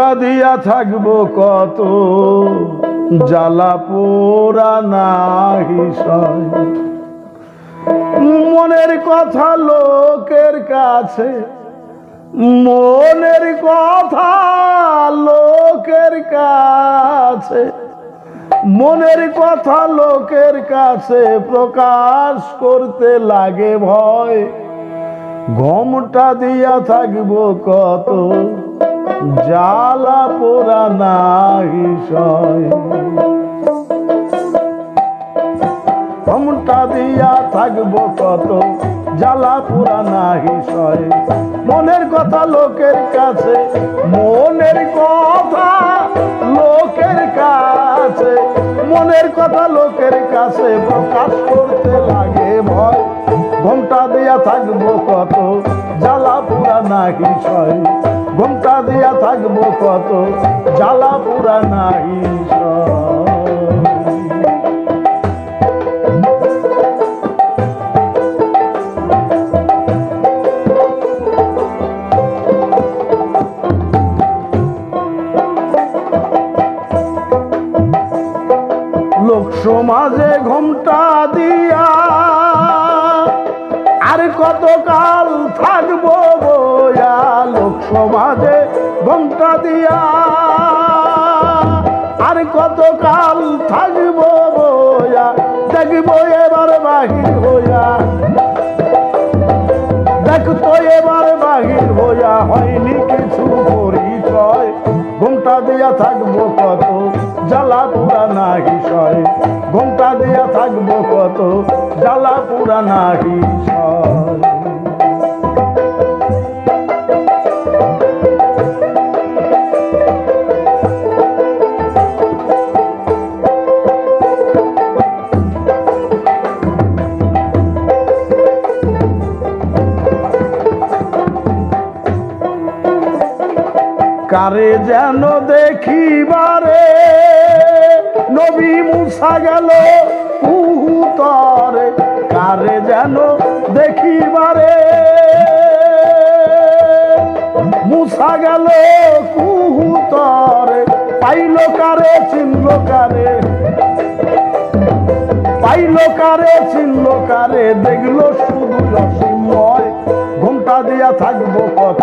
ঘুমটা দিয়া থাকব কত? জ্বালা পোড়া নাহি মনের কথা লোকের কাছে, মনের কথা লোকের কাছে, মনের কথা লোকের কাছে প্রকাশ করতে লাগে ভয়। ঘমটা দিয়া থাকব কত? জ্বালা পোড়া নাহি সয়। দিয়া থাকব কত, জ্বালা পোড়া নাহি সয়। মনের কথা লোকের কাছে, মনের কথা লোকের কাছে। মনের কথা লোকের কাছে প্রকাশ করতে লাগে। ঘোমটা দিয়া থাকব কত? জ্বালা পুরা নাহি সয়। ঘোমটা দিয়া থাকব কত? জ্বালা পুরা নাহি সয়। কতকাল থাকব বয়া লোক সমাজে ঘোমটা দিয়া। আর কতকাল থাকব বয়া, দেখব এবার বাহির হইয়া। দেখতো এবার বাহির হইয়া, হয়নি কিছু পরিচয়। ঘুমটা দিয়া থাকব কত, জ্বালা পুরা নাহি সয়। ঘুমটা দিয়া থাকব কত জ্বালা পুরা নাহি কারে যেন দেখিবারে নবী মুসা গেল চিনল কারে। পাইল কারে দেখল শুধু রসিময় ঘুমটা দিয়া থাকব কত,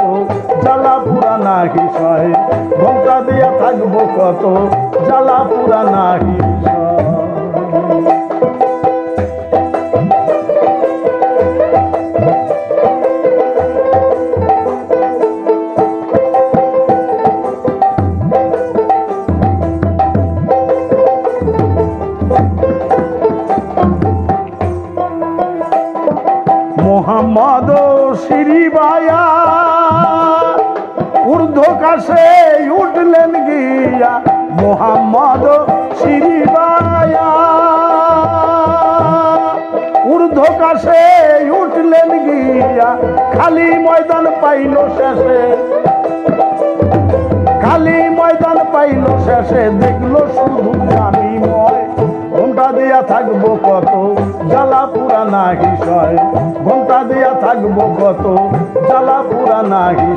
জ্বালা পুরা নাহি সয় ঘুমটা দিয়া থাকব কত, জ্বালা পুরা নাহি কাছে উঠলেন গিয়া মোহাম্মদ সিরিবায়া ঊর্ধ্ব কাছে উঠলেন গিয়া খালি ময়দান পাইল শেষে। খালি ময়দান পাইল শেষে, দেখল শুধু আমি ময় ঘণ্টা দিয়া থাকব কত, জ্বালা পুরা নাহি সয়। ঘণ্টা দিয়া থাকব কত, জ্বালা পুরা নাহি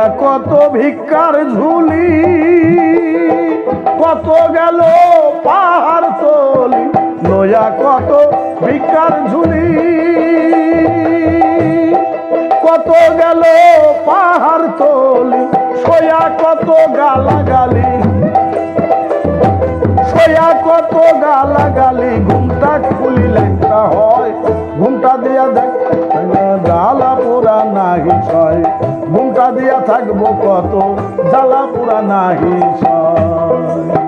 সয় কত ভিক্ষার ঝুলি, কত গেল পাহাড় তলি নয়া কত ভিক্ষার ঝুলি। কত গেল পাহাড় তলি সোয়া কত গালাগালি। সোয়া কত গালাগালি, ঘুমটা খুলি একটা হয়। ঘুমটা দিয়া দেখ জ্বালা পুরা নাহি সয় ঘুমটা দিয়া থাকব কত, জ্বালা পুরা নাহি সয়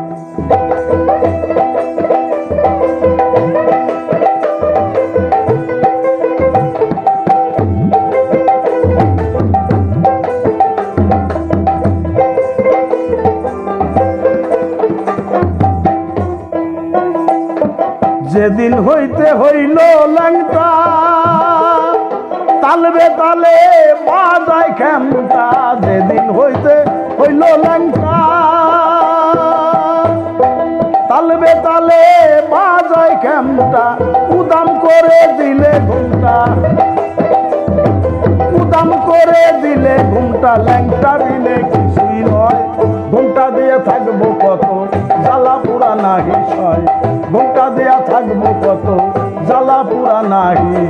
যেদিন হইতে হইল ল্যাংটা, তালবে তালে বাজায় খেমটা, যেদিন হইতে হইল ল্যাংটা, তালবে তালে বাজায় খেমটা, উদাম করে দিলে ঘুমটা, উদাম করে দিলে ঘুমটা, ল্যাংটা দিলে কিছুই নয়, ঘুমটা দিয়ে থাকব কত নাহি সয়। ঘুমটা দিয়া থাকব কত জ্বালা পুরা নাহি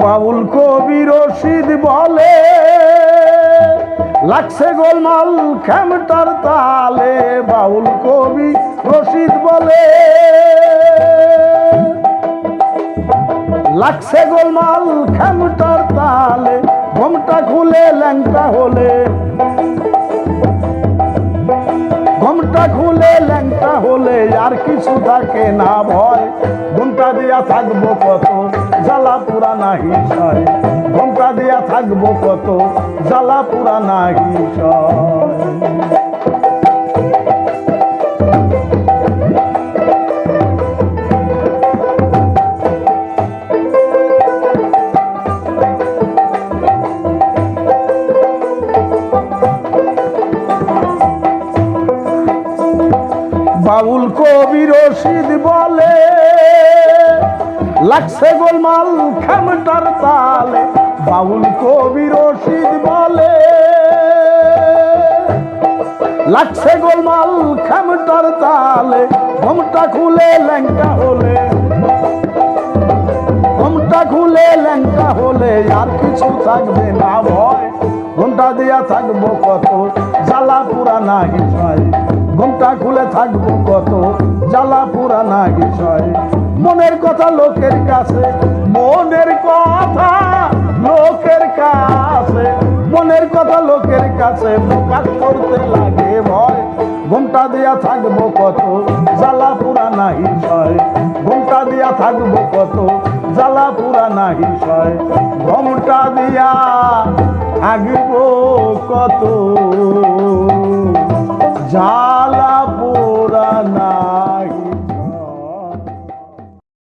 বাউল কবি রশিদ বলে লাগছে গোলমাল খেমটার তালে, বাউল কবি রশিদ বলে। লাগছে গোলমাল খেমটার তালে, ঘমটা খুলে ল্যাংটা হলে। ঘমটা খুলে, ল্যাংটা হলে আর কিছু থাকে না ভয়। ঘুমটা দিয়া থাকব কত, জ্বালা পুরা নাহি সয়। ঘুমটা দিয়া থাকব কত, জ্বালা পুরা নাহি সয়। বাউল কবি রশিদ বলে, লাগছে গোলমাল খেমটার তালে। বাউল কবি রশিদ বলে, লাগছে গোলমাল খেমটার তালে। ঘমটা খুলে ল্যাংটা হলে, ঘমটা খুলে ল্যাংটা হলে আর কিছু থাকবে না ভয়। ঘণ্টা দিয়া থাকব কত, জ্বালা পুরা না বিষয় ঘণ্টা খুলে থাকব কত? জ্বালা পুরা না বিষয়। মনের কথা লোকের কাছে, মনের কথা লোকের কাছে। মনের কথা লোকের কাছে প্রকাশ করতে লাগে ভয়। ঘণ্টা দিয়া থাকব কত? জ্বালা পুরা নাহি সয় ঘণ্টা দিয়া থাকব কত? জ্বালা পুরা নাহি সয় ঘমটা দিয়া থাকব কত? জ্বালা পোড়া নাহি